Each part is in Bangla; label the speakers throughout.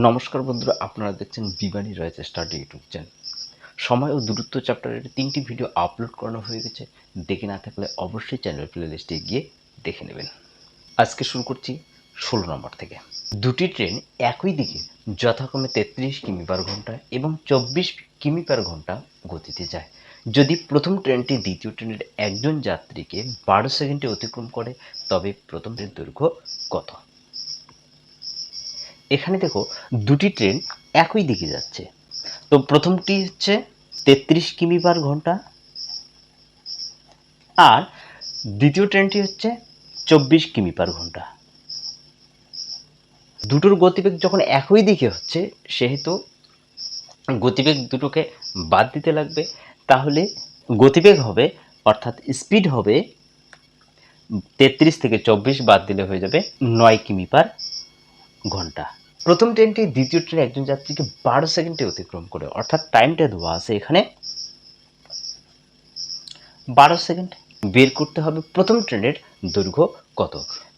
Speaker 1: নমস্কার বন্ধুরা, আপনারা দেখছেন বিবানী রয়েছে স্টাডি ইউটিউব চ্যানেল। সময় ও দূরত্ব চ্যাপ্টারের তিনটি ভিডিও আপলোড করানো হয়ে গেছে। দেখে না থাকলে অবশ্যই চ্যানেল প্লে লিস্টে গিয়ে দেখে নেবেন। আজকে শুরু করছি ষোলো নম্বর থেকে। দুটি ট্রেন একই দিকে যথাক্রমে তেত্রিশ কিমি পার ঘণ্টা এবং চব্বিশ কিমি পার ঘণ্টা গতিতে যায়। যদি প্রথম ট্রেনটি দ্বিতীয় ট্রেনের একজন যাত্রীকে বারো সেকেন্ডে অতিক্রম করে, তবে প্রথম ট্রেনের দৈর্ঘ্য কত? এখানে দেখো দুটি ট্রেন একই দিকে যাচ্ছে। তো প্রথমটি হচ্ছে তেত্রিশ কিমি পার ঘণ্টা আর দ্বিতীয় ট্রেনটি হচ্ছে চব্বিশ কিমি পার ঘণ্টা। দুটোর গতিবেগ যখন একই দিকে হচ্ছে, সেহেতু গতিবেগ দুটোকে বাদ দিতে লাগবে। তাহলে গতিবেগ হবে, অর্থাৎ স্পিড হবে তেত্রিশ থেকে চব্বিশ বাদ দিলে হয়ে যাবে নয় কিমি পার ঘণ্টা। প্রথম ট্রেনটি দ্বিতীয় ট্রেনে একজন যাত্রীকে বারো সেকেন্ডে অতিক্রম করে, অর্থাৎ টাইমটা দেওয়া আছে এখানে। বারো সেকেন্ড বের করতে হবে প্রথম ট্রেনের দৈর্ঘ্য কত?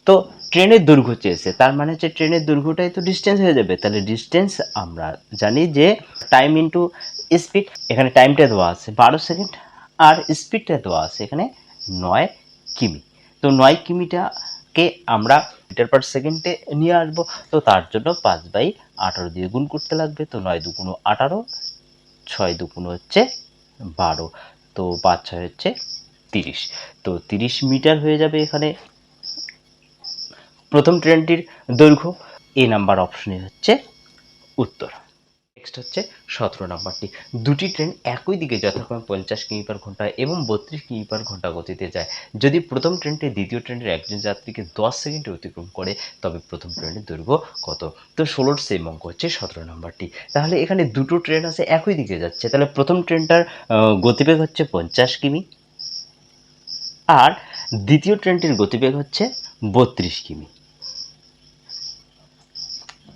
Speaker 1: তো ট্রেনের দৈর্ঘ্য চেয়েছে, তার মানে হচ্ছে ট্রেনের দৈর্ঘ্যটাই তো ডিস্টেন্স হয়ে যাবে। তাহলে ডিস্টেন্স আমরা জানি যে টাইম ইন্টু স্পিড এখানে টাইমটা দেওয়া আছে বারো সেকেন্ড, আর স্পিডটা দেওয়া আছে এখানে নয় কিমি। তো নয় কিমিটাকে আমরা মিটার পার সেকেন্ডে নিয়ে আসব। তো তার জন্য পাঁচ বাই আঠারো দিয়ে গুণ করতে লাগবে। তো নয় দুগুণো আঠারো, ছয় দুগুণো হচ্ছে বারো। তো পাঁচ ছয় হচ্ছে তিরিশ। তো তিরিশ মিটার হয়ে যাবে এখানে। প্রথম ট্রেনটির দৈর্ঘ্য, এ নাম্বার অপশনে হচ্ছে উত্তর। নেক্সট হচ্ছে সতেরো নাম্বারটি। দুটি ট্রেন একই দিকে যথাক্রমে পঞ্চাশ কিমি পার ঘণ্টা এবং বত্রিশ কিমি পার ঘণ্টা গতিতে যায়। যদি প্রথম ট্রেনটি দ্বিতীয় ট্রেনের একজন যাত্রীকে দশ সেকেন্ডে অতিক্রম করে, তবে প্রথম ট্রেনের দৈর্ঘ্য কত? তো ষোলোর সেম অঙ্ক হচ্ছে সতেরো নাম্বারটি। তাহলে এখানে দুটো ট্রেন আছে, একই দিকে যাচ্ছে। তাহলে প্রথম ট্রেনটার গতিবেগ হচ্ছে পঞ্চাশ কিমি। আর দ্বিতীয় ট্রেনটির গতিবেগ হচ্ছে বত্রিশ কিমি।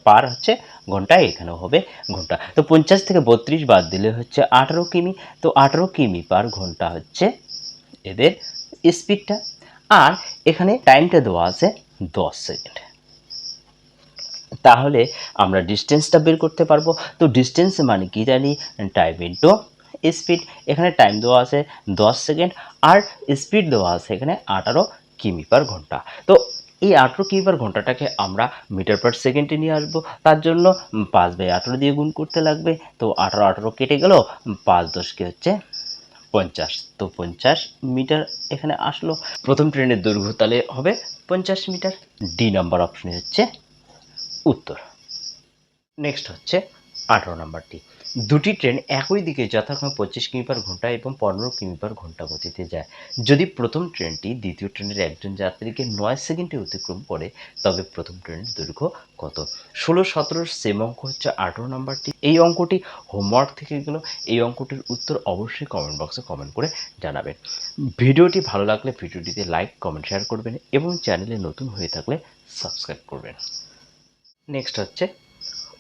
Speaker 1: পার হচ্ছে ঘণ্টা এখানেও হবে ঘণ্টা। তো পঞ্চাশ থেকে বত্রিশ বাদ দিলে হচ্ছে আঠারো কিমি। তো আঠারো কিমি পার ঘণ্টা হচ্ছে এদের স্পিডটা আর এখানে টাইমটা দেওয়া আছে দশ সেকেন্ড তাহলে আমরা ডিস্টেন্সটা বের করতে পারব। তো ডিস্টেন্স মানে কি জানি? টাইম ইন্টু স্পিড এখানে টাইম দেওয়া আছে দশ সেকেন্ড আর স্পিড দেওয়া আছে এখানে আঠারো কিমি পার ঘণ্টা। তো এই আঠেরো কিমি পার ঘন্টাটাকে আমরা মিটার পার সেকেন্ডে নিয়ে আসব। তার জন্য পাঁচ বাই আঠেরো দিয়ে গুণ করতে লাগবে। তো আঠেরো আঠেরো কেটে গেল, পাঁচ দশকে হচ্ছে পঞ্চাশ। তো পঞ্চাশ মিটার এখানে আসলো। প্রথম ট্রেনের দৈর্ঘ্য তাহলে হবে পঞ্চাশ মিটার। ডি নাম্বার অপশনে হচ্ছে উত্তর। নেক্সট হচ্ছে আঠারো নাম্বারটি। দুটি ট্রেন একই দিকে যথাক্রমে পঁচিশ কিমি পার ঘণ্টা এবং পনেরো কিমি পার ঘণ্টা গতিতে যায়। যদি প্রথম ট্রেনটি দ্বিতীয় ট্রেনের একজন যাত্রীকে নয় সেকেন্ডে অতিক্রম করে, তবে প্রথম ট্রেনের দৈর্ঘ্য কত? ষোলো সতেরোর সেম অঙ্ক হচ্ছে আঠারো নাম্বারটি। এই অঙ্কটি হোমওয়ার্ক থেকে গেল। এই অঙ্কটির উত্তর অবশ্যই কমেন্ট বক্সে কমেন্ট করে জানাবেন। ভিডিওটি ভালো লাগলে ভিডিওটিতে লাইক, কমেন্ট, শেয়ার করবেন এবং চ্যানেলে নতুন হয়ে থাকলে সাবস্ক্রাইব করবেন। নেক্সট হচ্ছে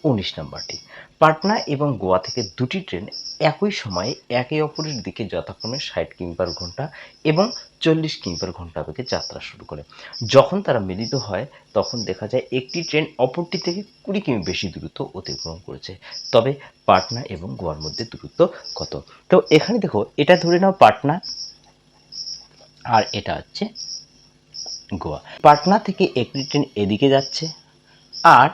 Speaker 1: উনিশ নম্বরটি। পাটনা এবং গোয়া থেকে দুটি ট্রেন একই সময়ে একে অপরের দিকে যথাক্রমে ষাট কিমি ঘণ্টা এবং চল্লিশ কিমি পার ঘণ্টা বেগে যাত্রা শুরু করে। যখন তারা মিলিত হয়, তখন দেখা যায় একটি ট্রেন অপরটি থেকে কুড়ি কিমি বেশি দূরত্ব অতিক্রম করেছে। তবে পাটনা এবং গোয়ার মধ্যে দূরত্ব কত? তো এখানে দেখো, এটা ধরে নাও পাটনা আর এটা হচ্ছে গোয়া। পাটনা থেকে একটি ট্রেন এদিকে যাচ্ছে আর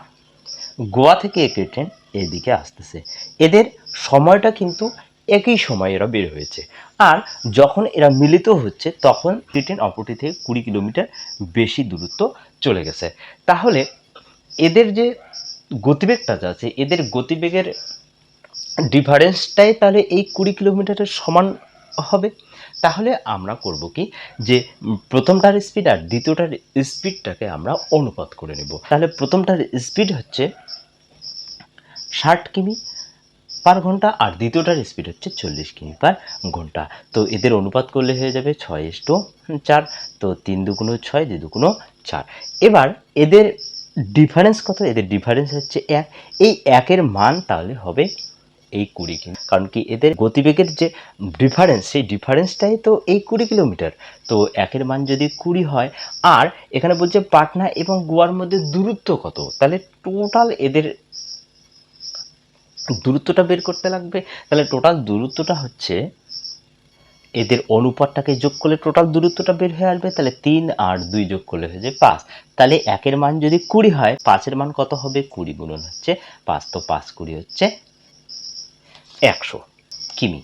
Speaker 1: গোয়া থেকে একটি ট্রেন এদিকে আসতেছে। এদের সময়টা কিন্তু একই সময় এরা বের হয়েছে। আর যখন এরা মিলিত হচ্ছে, তখন ট্রেন অপরটি থেকে কুড়ি কিলোমিটার বেশি দূরত্ব চলে গেছে। তাহলে এদের যে গতিবেগটা যা আছে, এদের গতিবেগের ডিফারেন্সটাই তাহলে এই কুড়ি কিলোমিটারের সমান হবে? তাহলে আমরা করব কি? যে প্রথমটার স্পিড আর দ্বিতীয়টার স্পিডটাকে আমরা অনুপাত করে নেব। তাহলে প্রথমটার স্পিড হচ্ছে ষাট কিমি পার ঘণ্টা আর দ্বিতীয়টার স্পিড হচ্ছে চল্লিশ কিমি পার ঘণ্টা। তো এদের অনুপাত করলে হয়ে যাবে ছয় ইস্টু চার, তো তিন দুগুণ ছয়, দুই দুগুণ চার। এবার এদের ডিফারেন্স কত? এদের ডিফারেন্স হচ্ছে এক। এই একের মান তাহলে হবে এই কুড়ি কিমি কারণ কি এদের গতিবেগের যে ডিফারেন্স সেই ডিফারেন্সটাই তো এই কুড়ি কিলোমিটার। তো একের মান যদি কুড়ি হয়, আর এখানে বলছে পাটনা এবং গোয়ার মধ্যে দূরত্ব কত? তাহলে টোটাল এদের দূরত্বটা বের করতে লাগবে। তাহলে টোটাল দূরত্বটা হচ্ছে, এদের অনুপাতটাকে যোগ করলে টোটাল দূরত্বটা বের হয়ে আসবে, তাহলে তিন আর দুই যোগ করলে হয়ে যায় পাঁচ। তাহলে একের মান যদি কুড়ি হয়, পাঁচের মান কত হবে? কুড়ি গুণন হচ্ছে পাঁচ। তো পাঁচ কুড়ি হচ্ছে একশো। কিমি।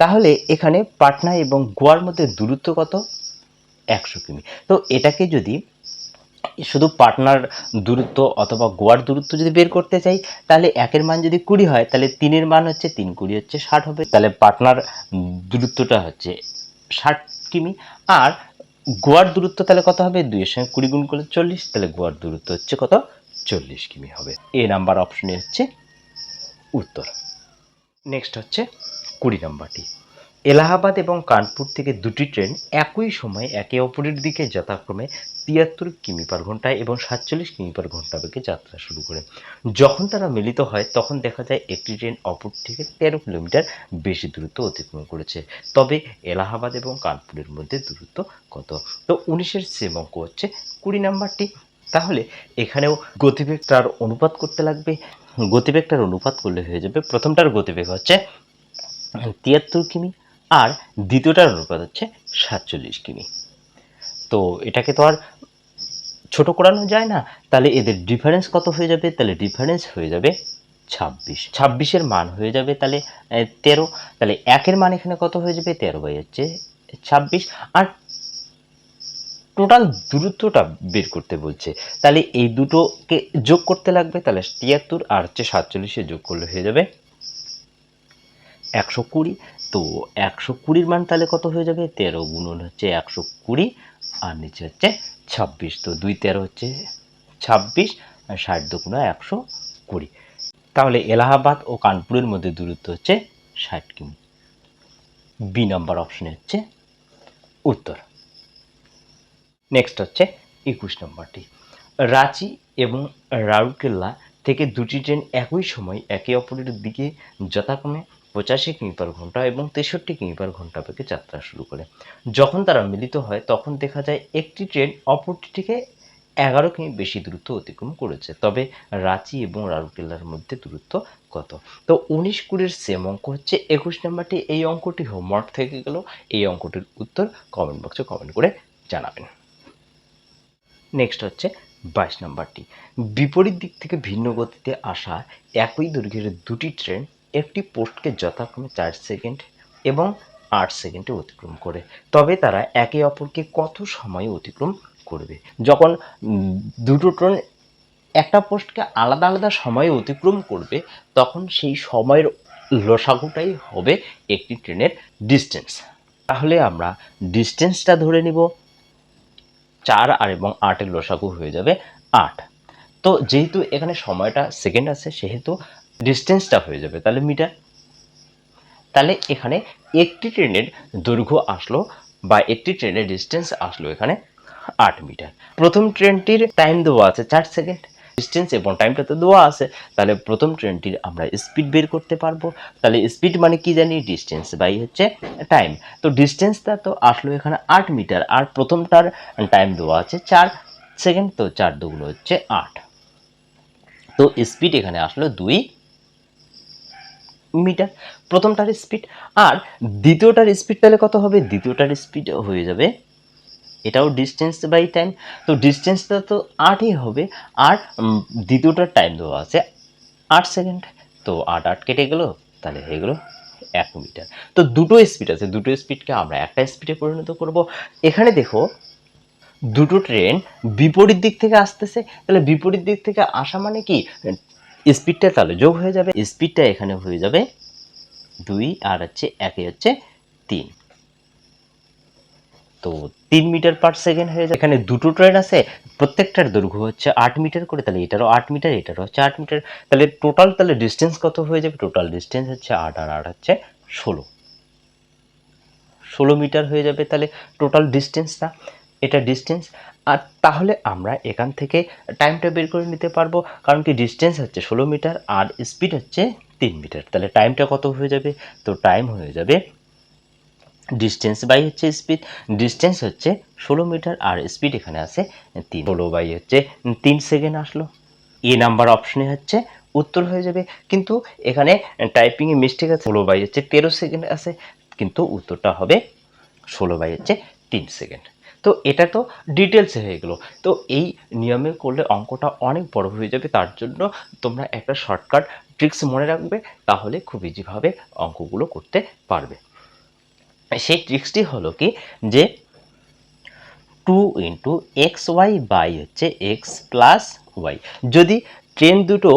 Speaker 1: তাহলে এখানে পাটনা এবং গোয়ার মধ্যে দূরত্ব কত? একশো কিমি। তো এটাকে যদি শুধু পাটনার দূরত্ব অথবা গোয়ার দূরত্ব যদি বের করতে চাই, তাহলে একের মান যদি কুড়ি হয়, তাহলে তিনের মান হচ্ছে তিন, কুড়ি হচ্ছে ষাট হবে। তাহলে পাটনার দূরত্বটা হচ্ছে ষাট কিমি। আর গোয়ার দূরত্ব তাহলে কত হবে? দুইয়ের সঙ্গে কুড়ি গুণ করলে চল্লিশ, তাহলে গোয়ার দূরত্ব হচ্ছে কত? চল্লিশ কিমি হবে। এ নাম্বার অপশনে হচ্ছে উত্তর। নেক্সট হচ্ছে কুড়ি নম্বরটি। এলাহাবাদ এবং কানপুর থেকে দুটি ট্রেন একই সময়ে একে অপরের দিকে যথাক্রমে তিয়াত্তর কিমি পার ঘণ্টা এবং সাতচল্লিশ কিমি পার ঘণ্টা বেগে যাত্রা শুরু করে। যখন তারা মিলিত হয়, তখন দেখা যায় একটি ট্রেন অপর থেকে তেরো কিলোমিটার বেশি দূরত্ব অতিক্রম করেছে। তবে এলাহাবাদ এবং কানপুরের মধ্যে দূরত্ব কত? তো উনিশের সেম অঙ্ক হচ্ছে কুড়ি নাম্বারটি। তাহলে এখানেও গতিবেগ তার অনুপাত করতে লাগবে। গতিবেগটার অনুপাত করলে হয়ে যাবে, প্রথমটার গতিবেগ হচ্ছে তিয়াত্তর কিমি আর দ্বিতীয়টার অনুপাত হচ্ছে সাতচল্লিশ কিমি। তো এটাকে তো আর ছোট করানো যায় না, তাহলে এদের ডিফারেন্স কত হয়ে যাবে? তাহলে ডিফারেন্স হয়ে যাবে ছাব্বিশ। ছাব্বিশের মান হয়ে যাবে তাহলে তেরো। তাহলে একের মান এখানে কত হয়ে যাবে? তেরো বাই হচ্ছে ছাব্বিশ। আর টোটাল দূরত্বটা বের করতে বলছে। তাহলে এই দুটোকে যোগ করতে লাগবে, তাহলে তিয়াত্তর আর হচ্ছে সাতচল্লিশে যোগ করলে হয়ে যাবে একশো কুড়ি। তো একশো কুড়ির মান তাহলে কত হয়ে যাবে? তেরো গুণন হচ্ছে একশো কুড়ি আর নিচে হচ্ছে ছাব্বিশ। তো দুই তেরো হচ্ছে ছাব্বিশ আর ষাট দুগুণা একশো কুড়ি। তাহলে এলাহাবাদ ও কানপুরের মধ্যে দূরত্ব হচ্ছে ষাট কিমি। বি নাম্বার অপশনে হচ্ছে উত্তর। নেক্সট হচ্ছে একুশ নম্বরটি। রাঁচি এবং রাউরকেল্লা থেকে দুটি ট্রেন একই সময় একে অপরের দিকে যথাক্রমে পঁচাশি কিমি পার ঘণ্টা এবং তেষট্টি কিমি পার ঘণ্টা বেগে যাত্রা শুরু করে। যখন তারা মিলিত হয়, তখন দেখা যায় একটি ট্রেন অপরটি থেকে এগারো কিমি বেশি দূরত্ব অতিক্রম করেছে। তবে রাঁচি এবং রাউরকেল্লার মধ্যে দূরত্ব কত? তো উনিশ কুড়ির সেম অঙ্ক হচ্ছে একুশ নাম্বারটি। এই অঙ্কটি হোমওয়ার্ক থেকে গেল। এই অঙ্কটির উত্তর কমেন্ট বক্সে কমেন্ট করে জানাবেন। নেক্সট হচ্ছে বাইশ নাম্বারটি। বিপরীত দিক থেকে ভিন্ন গতিতে আসা একই দৈর্ঘ্যের দুটি ট্রেন একটি পোস্টকে যথাক্রমে চার সেকেন্ড এবং আট সেকেন্ডে অতিক্রম করে। তবে তারা একে অপরকে কত সময়ে অতিক্রম করবে? যখন দুটো ট্রেন একটা পোস্টকে আলাদা আলাদা সময়ে অতিক্রম করবে, তখন সেই সময়ের লসাগুটাই হবে একটি ট্রেনের ডিস্টেন্স তাহলে আমরা ডিস্টেন্সটা ধরে নিব। চার আর এবং আটের লসাগু হয়ে যাবে আট। তো যেহেতু এখানে সময়টা সেকেন্ড আছে, সেহেতু ডিস্টেন্সটা হয়ে যাবে। তাহলে মিটার। তাহলে এখানে একটি ট্রেনের দৈর্ঘ্য আসলো বা একটি ট্রেনের ডিস্টেন্স আসলো এখানে আট মিটার। প্রথম ট্রেনটির টাইম দেওয়া আছে চার সেকেন্ড ডিস্টেন্স এবং টাইমটা তো দেওয়া আছে তাহলে প্রথম ট্রেনটির আমরা স্পিড বের করতে পারব। তাহলে স্পিড মানে কি জানি? ডিস্টেন্স বাই হচ্ছে টাইম তো ডিস্টেন্সটা তো আসলো এখানে আট মিটার আর প্রথমটার টাইম দেওয়া আছে চার সেকেন্ড তো চার দুগুলো হচ্ছে আট। তো স্পিড এখানে আসলো দুই মিটার প্রথমটার স্পিড আর দ্বিতীয়টার স্পিড তাহলে কত হবে? দ্বিতীয়টার স্পিড হয়ে যাবে এটাও ডিস্টেন্স বাই টাইম তো ডিস্টেন্সটা তো আটই হবে। আর দ্বিতীয়টার টাইম দেওয়া আছে আট সেকেন্ড তো আট আট কেটে গেলো, তাহলে হয়ে গেলো এক মিটার। তো দুটো স্পিড আছে, দুটো স্পিডকে আমরা একটা স্পিডে পরিণত করব। এখানে দেখো, দুটো ট্রেন বিপরীত দিক থেকে আসতেছে। তাহলে বিপরীত দিক থেকে আসা মানে কি? স্পিডটা তাহলে যোগ হয়ে যাবে। স্পিডটা এখানে হয়ে যাবে দুই, আর হচ্ছে একে হচ্ছে তিন। তো তিন মিটার পার সেকেন্ড হয়ে যায়। এখানে দুটো ট্রেন আছে, প্রত্যেকটার দৈর্ঘ্য হচ্ছে আট মিটার করে, তাহলে এটারও আট মিটার, এটারও হচ্ছে আট মিটার। তাহলে টোটাল তাহলে ডিস্টেন্স কত হয়ে যাবে? টোটাল ডিস্টেন্স হচ্ছে আট আর আট হচ্ছে ষোলো। ষোলো মিটার হয়ে যাবে, তাহলে টোটাল ডিস্টেন্সটা এটা ডিস্টেন্স আর তাহলে আমরা এখান থেকে টাইমটা বের করে নিতে পারব, কারণ কি ডিস্টেন্স হচ্ছে ষোলো মিটার আর স্পিড হচ্ছে তিন মিটার। তাহলে টাইমটা কত হয়ে যাবে? তো টাইম হয়ে যাবে ডিস্টেন্স বাই হচ্ছে স্পিড ডিস্টেন্স হচ্ছে ষোলো মিটার আর স্পিড এখানে আছে তিন। ষোলো বাই হচ্ছে তিন সেকেন্ড আসলো। এ নাম্বার অপশনে হচ্ছে উত্তর হয়ে যাবে। কিন্তু এখানে টাইপিংয়ে মিস্টেক আছে। ষোলো বাই হচ্ছে তেরো সেকেন্ড আছে। কিন্তু উত্তরটা হবে ষোলো বাই হচ্ছে তিন সেকেন্ড তো এটা তো ডিটেলসে হয়ে গেলো। তো এই নিয়মে করলে অঙ্কটা অনেক বড় হয়ে যাবে। তার জন্য তোমরা একটা শর্টকাট ট্রিক্স মনে রাখবে। তাহলে খুব ইজিভাবে অঙ্কগুলো করতে পারবে। সেই ট্রিক্সটি হলো কি? যে two into x y by হচ্ছে এক্স প্লাস ওয়াই যদি ট্রেন দুটো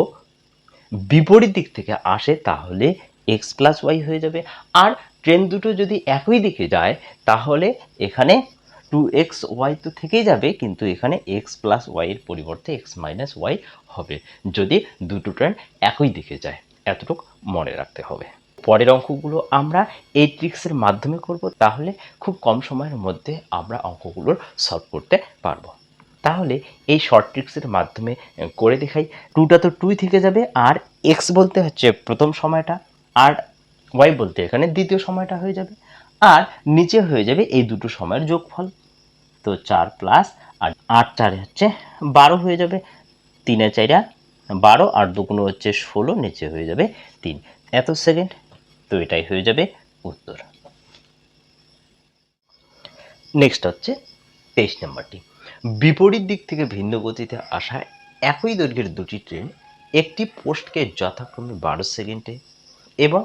Speaker 1: বিপরীত দিক থেকে আসে তাহলে এক্স প্লাস ওয়াই হয়ে যাবে। আর ট্রেন দুটো যদি একই দিকে যায়, তাহলে এখানে টু এক্স ওয়াই তো থেকেই যাবে, কিন্তু এখানে এক্স প্লাস ওয়াইয়ের পরিবর্তে এক্স মাইনাস ওয়াই হবে। যদি দুটো ট্রেন একই দিকে যায়, এতটুকু মনে রাখতে হবে। পরের অঙ্কগুলো আমরা এই ট্রিক্সের মাধ্যমে করব, তাহলে খুব কম সময়ের মধ্যে আমরা অঙ্কগুলোর সলভ করতে পারব। তাহলে এই শর্ট ট্রিক্সের মাধ্যমে করে দেখাই। টুটা তো টুই থেকে যাবে, আর এক্স বলতে হচ্ছে প্রথম সময়টা, আর ওয়াই বলতে এখানে দ্বিতীয় সময়টা হয়ে যাবে, আর নিচে হয়ে যাবে এই দুটো সময়ের যোগফল। তো চার প্লাস আর আট চারে হচ্ছে বারো হয়ে যাবে, তিনে চাইরা বারো, আর দুগুলো হচ্ছে ষোলো, নিচে হয়ে যাবে তিন। এত সেকেন্ড তো এটাই হয়ে যাবে উত্তর। নেক্সট হচ্ছে তেইশ নাম্বারটি বিপরীত দিক থেকে ভিন্ন গতিতে আসা একই দৈর্ঘ্যের দুটি ট্রেন একটি পোস্টকে যথাক্রমে বারো সেকেন্ডে এবং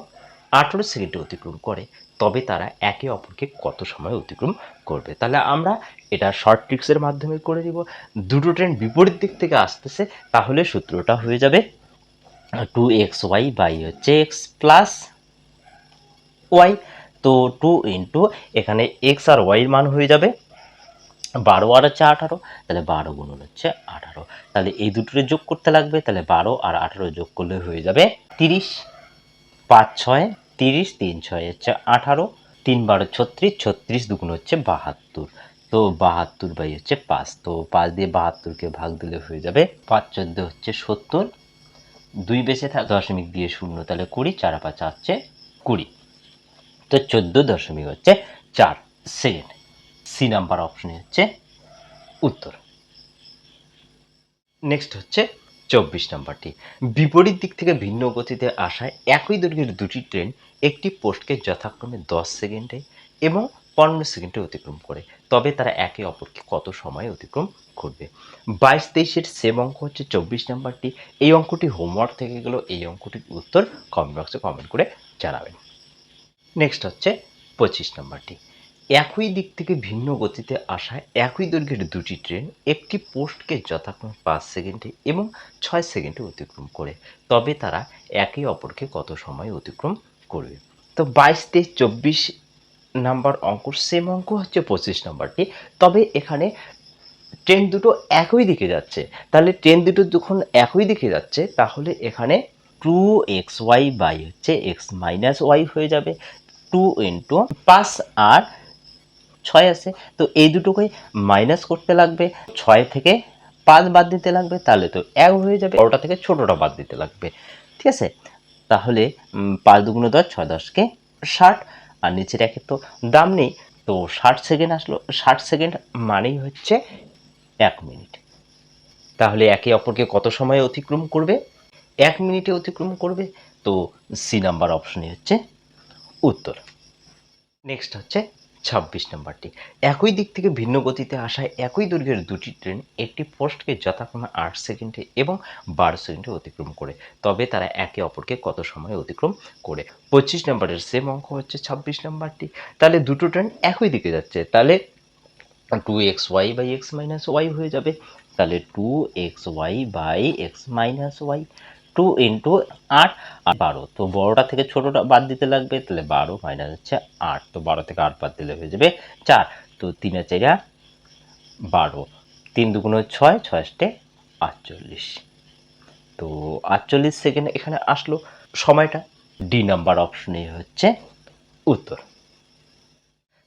Speaker 1: আঠেরো সেকেন্ডে অতিক্রম করে, তবে তারা একে অপরকে কত সময় অতিক্রম করবে? তাহলে আমরা এটা শর্ট ট্রিক্সের মাধ্যমে করে দিব দুটো ট্রেন বিপরীত দিক থেকে আসতেছে, তাহলে সূত্রটা হয়ে যাবে টু এক্স ওয়াই বাই হচ্ছে এক্স প্লাস ওয়াই তো টু ইন্টু এখানে এক্স আর ওয়াইয়ের মান হয়ে যাবে। বারো আর হচ্ছে আঠারো, তাহলে বারো গুণন হচ্ছে আঠারো। তাহলে এই দুটোরে যোগ করতে লাগবে, তাহলে বারো আর আঠারো যোগ করলে হয়ে যাবে তিরিশ। পাঁচ ছয়, তিরিশ, তিন ছয় হচ্ছে আঠারো, তিন বারো ছত্রিশ ছত্রিশ দুগুণ হচ্ছে বাহাত্তর। তো বাহাত্তর বাই হচ্ছে পাঁচ, তো পাঁচ দিয়ে বাহাত্তরকে ভাগ দিলে হয়ে যাবে পাঁচ চোদ্দ হচ্ছে সত্তর। দুই বেঁচে থাক, দশমিক দিয়ে শূন্য, তাহলে কুড়ি, চার পাঁচ হচ্ছে কুড়ি। তো চোদ্দ দশমিক হচ্ছে চার সেকেন্ড। সি নাম্বার অপশনে হচ্ছে উত্তর। নেক্সট হচ্ছে চব্বিশ নাম্বারটি। বিপরীত দিক থেকে ভিন্ন গতিতে আসায় একই দৈর্ঘ্যের দুটি ট্রেন একটি পোস্টকে যথাক্রমে দশ সেকেন্ডে এবং পনেরো সেকেন্ডে অতিক্রম করে, তবে তারা একে অপরকে কত সময় অতিক্রম করবে? বাইশ তেইশের সেম অঙ্ক হচ্ছে চব্বিশ নাম্বারটি। এই অঙ্কটি হোমওয়ার্ক থেকে গেল এই অঙ্কটির উত্তর কমেন্ট বক্সে কমেন্ট করে জানাবেন। নেক্সট হচ্ছে পঁচিশ নাম্বারটি। একই দিক থেকে ভিন্ন গতিতে আসা একই দৈর্ঘ্যের দুটি ট্রেন একটি পোস্টকে যথাক্রমে পাঁচ সেকেন্ডে এবং ছয় সেকেন্ডে অতিক্রম করে। তবে তারা একে অপরকে কত সময় অতিক্রম করবে? তো বাইশ, তেইশ, চব্বিশ নাম্বার অঙ্ক সেম অঙ্ক হচ্ছে পঁচিশ নাম্বারটি। তবে এখানে ট্রেন দুটো একই দিকে যাচ্ছে। তাহলে ট্রেন দুটো যখন একই দিকে যাচ্ছে, তাহলে এখানে টু এক্স ওয়াই বাই হচ্ছে এক্স মাইনাস ওয়াই হয়ে যাবে। টু ইন্টু পাঁচ আর ছয় আছে। তো এই দুটোকে মাইনাস করতে লাগবে, ছয় থেকে পাঁচ বাদ দিতে লাগবে, তাহলে তো এক হয়ে যাবে। বড়োটা থেকে ছোটোটা বাদ দিতে লাগবে। ঠিক আছে? তাহলে পাঁচ দুগুণে দশ, ছয় দশকে ষাট। আর নিচের একের তো দাম নেই। তো ষাট সেকেন্ড আসলো। ষাট সেকেন্ড মানেই হচ্ছে এক মিনিট তাহলে একে অপরকে কত সময় অতিক্রম করবে? এক মিনিটে অতিক্রম করবে। তো সি নাম্বার অপশনই হচ্ছে উত্তর। নেক্সট হচ্ছে ছাব্বিশ নম্বরটি। একই দিক থেকে ভিন্ন গতিতে আসা একই দৈর্ঘ্যের দুটি ট্রেন একটি পোস্টকে যথাক্রমে আট সেকেন্ডে এবং বারো সেকেন্ডে অতিক্রম করে। তবে তারা একে অপরকে কত সময় অতিক্রম করে? পঁচিশ নম্বরের সেম অঙ্ক হচ্ছে ছাব্বিশ নম্বরটি। তাহলে দুটো ট্রেন একই দিকে যাচ্ছে। তাহলে two x y by x minus y হয়ে যাবে। তাহলে two x y by x minus y two into আট আর বারো। তো বড়োটা থেকে ছোটোটা বাদ দিতে লাগবে, তাহলে বারো মাইনাস হচ্ছে আট। তো বারো থেকে আট বাদ দিলে হয়ে যাবে চার। তো তিনে চাইরা বারো। তিন দুগুণ ছয় ছয় আষ্টে আটচল্লিশ। তো আটচল্লিশ সেকেন্ড এখানে আসলো সময়টা। ডি নাম্বার অপশনে হচ্ছে উত্তর।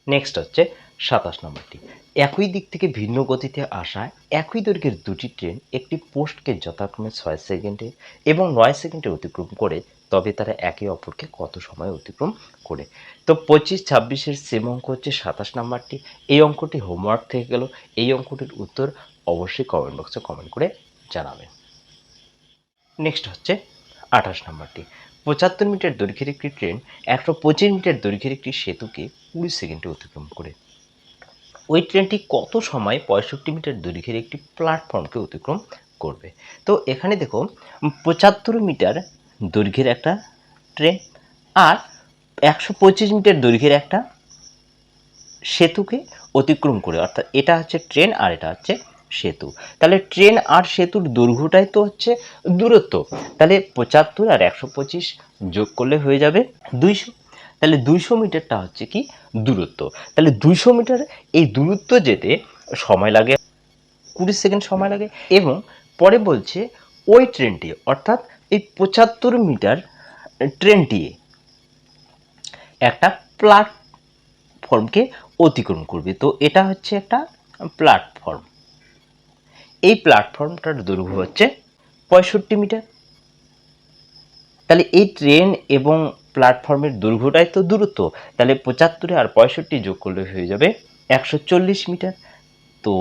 Speaker 1: নেক্সট হচ্ছে সাতাশ নম্বরটি একই দিক থেকে ভিন্ন গতিতে আসা একই দৈর্ঘ্যের দুটি ট্রেন একটি পোস্টকে যথাক্রমে ছয় সেকেন্ডে এবং নয় সেকেন্ডে অতিক্রম করে, তবে তারা একে অপরকে কত সময় অতিক্রম করে? তো পঁচিশ, ছাব্বিশের সেম অঙ্ক হচ্ছে সাতাশ নাম্বারটি এই অঙ্কটি হোমওয়ার্ক থেকে গেল। এই অঙ্কটির উত্তর অবশ্যই কমেন্ট বক্সে কমেন্ট করে জানাবেন। নেক্সট হচ্ছে আঠাশ নম্বরটি পঁচাত্তর মিটার দৈর্ঘ্যের একটি ট্রেন একশো পঁচিশ মিটার দৈর্ঘ্যের একটি সেতুকে কুড়ি সেকেন্ডে অতিক্রম করে। ওই ট্রেনটি কত সময় পঁয়ষট্টি মিটার দৈর্ঘ্যের একটি প্ল্যাটফর্মকে অতিক্রম করবে? তো এখানে দেখো, পঁচাত্তর মিটার দৈর্ঘ্যের একটা ট্রেন আর একশো পঁচিশ মিটার দৈর্ঘ্যের একটা সেতুকে অতিক্রম করে। অর্থাৎ এটা হচ্ছে ট্রেন আর এটা হচ্ছে সেতু। তাহলে ট্রেন আর সেতুর দৈর্ঘ্যটাই তো হচ্ছে দূরত্ব। তাহলে পঁচাত্তর আর একশো পঁচিশ যোগ করলে হয়ে যাবে দুইশো তাহলে দুইশো মিটারটা হচ্ছে কি দূরত্ব। তাহলে দুইশো মিটার এই দূরত্ব যেতে সময় লাগে, কুড়ি সেকেন্ড সময় লাগে এবং পরে বলছে ওই ট্রেনটি, অর্থাৎ এই পঁচাত্তর মিটার ট্রেনটি একটা প্ল্যাটফর্মকে অতিক্রম করবে। তো এটা হচ্ছে একটা প্ল্যাটফর্ম। এই প্ল্যাটফর্মটার দৈর্ঘ্য হচ্ছে পঁয়ষট্টি মিটার। তাহলে এই ট্রেন এবং প্ল্যাটফর্মের দৈর্ঘ্যটাই তো দূরত্ব। তাহলে পঁচাত্তরে আর পঁয়ষট্টি যোগ করলে হয়ে যাবে একশো চল্লিশ মিটার। তো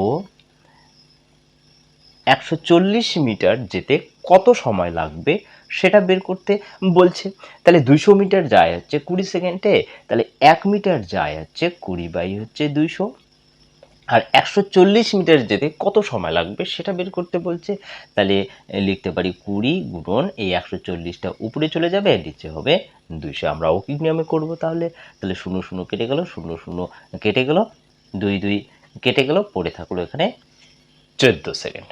Speaker 1: একশো চল্লিশ মিটার যেতে কত সময় লাগবে সেটা বের করতে বলছে। তাহলে দুইশো মিটার যায় হচ্ছে কুড়ি সেকেন্ডে, তাহলে এক মিটার যায় হচ্ছে কুড়ি বাই হচ্ছে দুইশো। আর একশো চল্লিশ মিটার যেতে কত সময় লাগবে সেটা বের করতে বলছে। তাহলে লিখতে পারি কুড়ি গুণন এই একশো চল্লিশটা উপরে চলে যাবে, নিচে হবে দুইশো। আমরা অকিক নিয়মে করব তাহলে। তাহলে শূন্য শূন্য কেটে গেল, শূন্য শূন্য কেটে গেল, দুই দুই কেটে গেল, পড়ে থাকল এখানে চোদ্দ সেকেন্ড।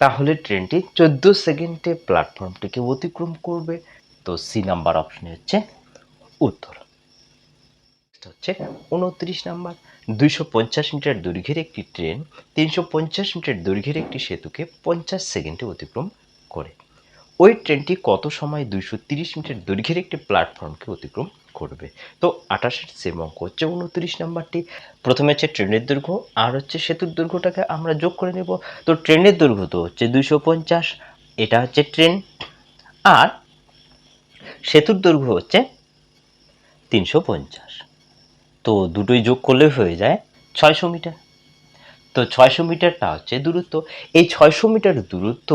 Speaker 1: তাহলে ট্রেনটি চোদ্দ সেকেন্ডে প্ল্যাটফর্মটিকে অতিক্রম করবে। তো সি নাম্বার অপশনে হচ্ছে উত্তর। Next হচ্ছে উনত্রিশ নাম্বার। দুইশো পঞ্চাশ মিটার দৈর্ঘ্যের একটি ট্রেন তিনশো পঞ্চাশ মিটার দৈর্ঘ্যের একটি সেতুকে পঞ্চাশ সেকেন্ডে অতিক্রম করে। ওই ট্রেনটি কত সময় দুইশো তিরিশ মিটার দৈর্ঘ্যের একটি প্ল্যাটফর্মকে অতিক্রম করবে? তো আঠাশের সেম অঙ্ক হচ্ছে উনত্রিশ নাম্বারটি। প্রথমে হচ্ছে ট্রেনের দৈর্ঘ্য, আর হচ্ছে সেতুর দৈর্ঘ্যটাকে আমরা যোগ করে নেব। তো ট্রেনের দৈর্ঘ্য তো হচ্ছে দুইশো পঞ্চাশ, এটা হচ্ছে ট্রেন, আর সেতুর দৈর্ঘ্য হচ্ছে তিনশো পঞ্চাশ। তো দুটোই যোগ করলে হয়ে যায় ছয়শো মিটার। তো ছয়শো মিটারটা হচ্ছে দূরত্ব। এই ছয়শো মিটার দূরত্ব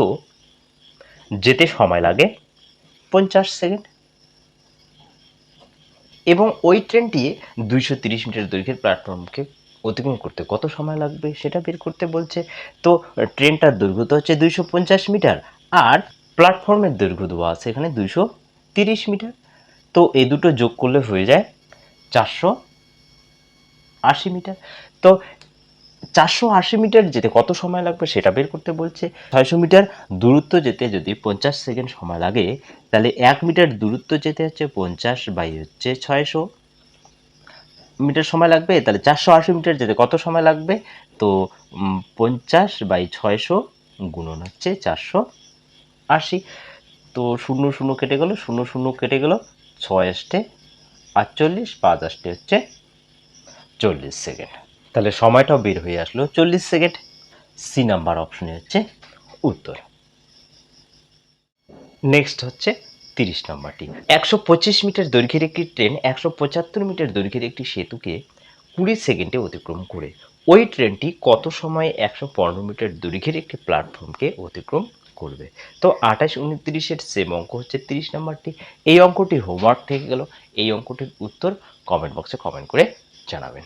Speaker 1: যেতে সময় লাগে পঞ্চাশ সেকেন্ড। এবং ওই ট্রেনটি দুইশো তিরিশ মিটার দৈর্ঘ্যের প্ল্যাটফর্মকে অতিক্রম করতে কত সময় লাগবে সেটা বের করতে বলছে। তো ট্রেনটার দৈর্ঘ্য তো হচ্ছে দুইশো পঞ্চাশ মিটার আর প্ল্যাটফর্মের দৈর্ঘ্য দেওয়া আছে এখানে দুইশো তিরিশ মিটার। তো এই দুটো যোগ করলে হয়ে যায় চারশো আশি মিটার। তো চারশো আশি মিটার যেতে কত সময় লাগবে সেটা বের করতে বলছে। ছয়শো মিটার দূরত্ব যেতে যদি পঞ্চাশ সেকেন্ড সময় লাগে, তাহলে এক মিটার দূরত্ব যেতে হচ্ছে পঞ্চাশ বাই হচ্ছে ছয়শো মিটার সময় লাগবে। তাহলে চারশো আশি মিটার যেতে কত সময় লাগবে? তো পঞ্চাশ বাই ছয়শো গুণন হচ্ছে চারশো আশি। তো শূন্য শূন্য কেটে গেলো, শূন্য শূন্য কেটে গেলো, ছয় আসটে আটচল্লিশ, পাঁচ আসটে হচ্ছে চল্লিশ সেকেন্ড। তাহলে সময়টাও বের হয়ে আসলো চল্লিশ সেকেন্ড। সি নাম্বার অপশনে হচ্ছে উত্তর। নেক্সট হচ্ছে তিরিশ নম্বরটি একশো পঁচিশ মিটার দৈর্ঘ্যের একটি ট্রেন একশো পঁচাত্তর মিটার দৈর্ঘ্যের একটি সেতুকে কুড়ি সেকেন্ডে অতিক্রম করে। ওই ট্রেনটি কত সময়ে একশো পনেরো মিটার দৈর্ঘ্যের একটি প্ল্যাটফর্মকে অতিক্রম করবে? তো আঠাশ উনত্রিশের সেম অঙ্ক হচ্ছে তিরিশ নম্বরটি এই অঙ্কটি হোমওয়ার্ক থেকে গেল। এই অঙ্কটির উত্তর কমেন্ট বক্সে কমেন্ট করে জানাবেন।